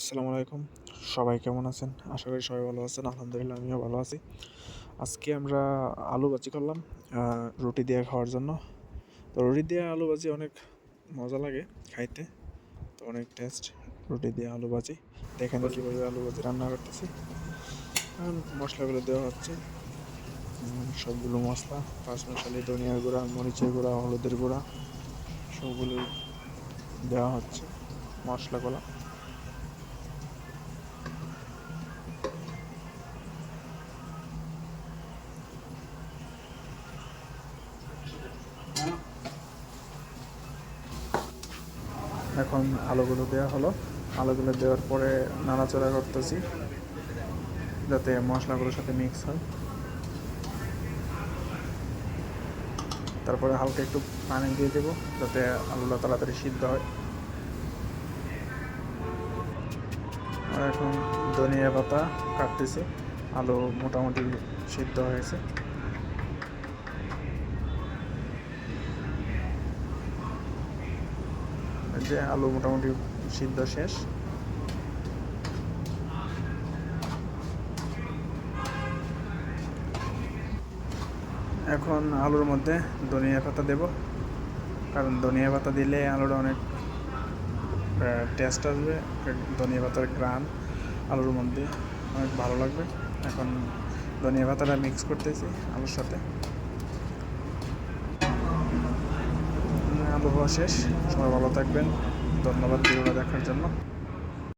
আসসালামু আলাইকুম। সবাই কেমন আছেন? আশা করি সবাই ভালো আছেন। আলহামদুলিল্লাহ, আমিও ভালো আছি। আজকে আমরা আলু ভাজি করলাম রুটি দিয়ে খাওয়ার জন্য। তো রুটি দিয়ে আলু ভাজি অনেক মজা লাগে খাইতে। তো অনেক টেস্ট রুটি দিয়ে আলু ভাজি। দেখেন কীভাবে আলু ভাজি রান্না করতেছি। মশলাগুলো দেওয়া হচ্ছে। সবগুলো মশলা পাঁচ মশালি ধনিয়ার গুঁড়া, মরিচের গুঁড়া, হলুদের গুঁড়া সবগুলো দেওয়া হচ্ছে মশলাগুলো। এখন আলুগুলো দেওয়া হলো। আলুগুলো দেওয়ার পরে নাড়াচাড়া করতেছি, যাতে মশলাগুলোর সাথে মিক্স হয়। তারপরে হালকা একটু পানি দিয়ে দেবো, যাতে আলুটা তাড়াতাড়ি সিদ্ধ হয়। এখন ধনিয়া পাতা কাটতেছি, আলু মোটামুটি সিদ্ধ হয়েছে। যে আলু মোটামুটি সিদ্ধ শেষ। এখন আলুর মধ্যে ধনিয়া পাতা দেব। কারণ ধনিয়া পাতা দিলে আলুটা অনেক টেস্ট আসবে, ধনিয়া পাতার গ্রান আলুর মধ্যে অনেক ভালো লাগবে। এখন ধনিয়া পাতাটা মিক্স করতেছি আলুর সাথে। আলু হওয়া শেষ। সবাই ভালো থাকবেন। ধন্যবাদ ভিডিওটা দেখার জন্য।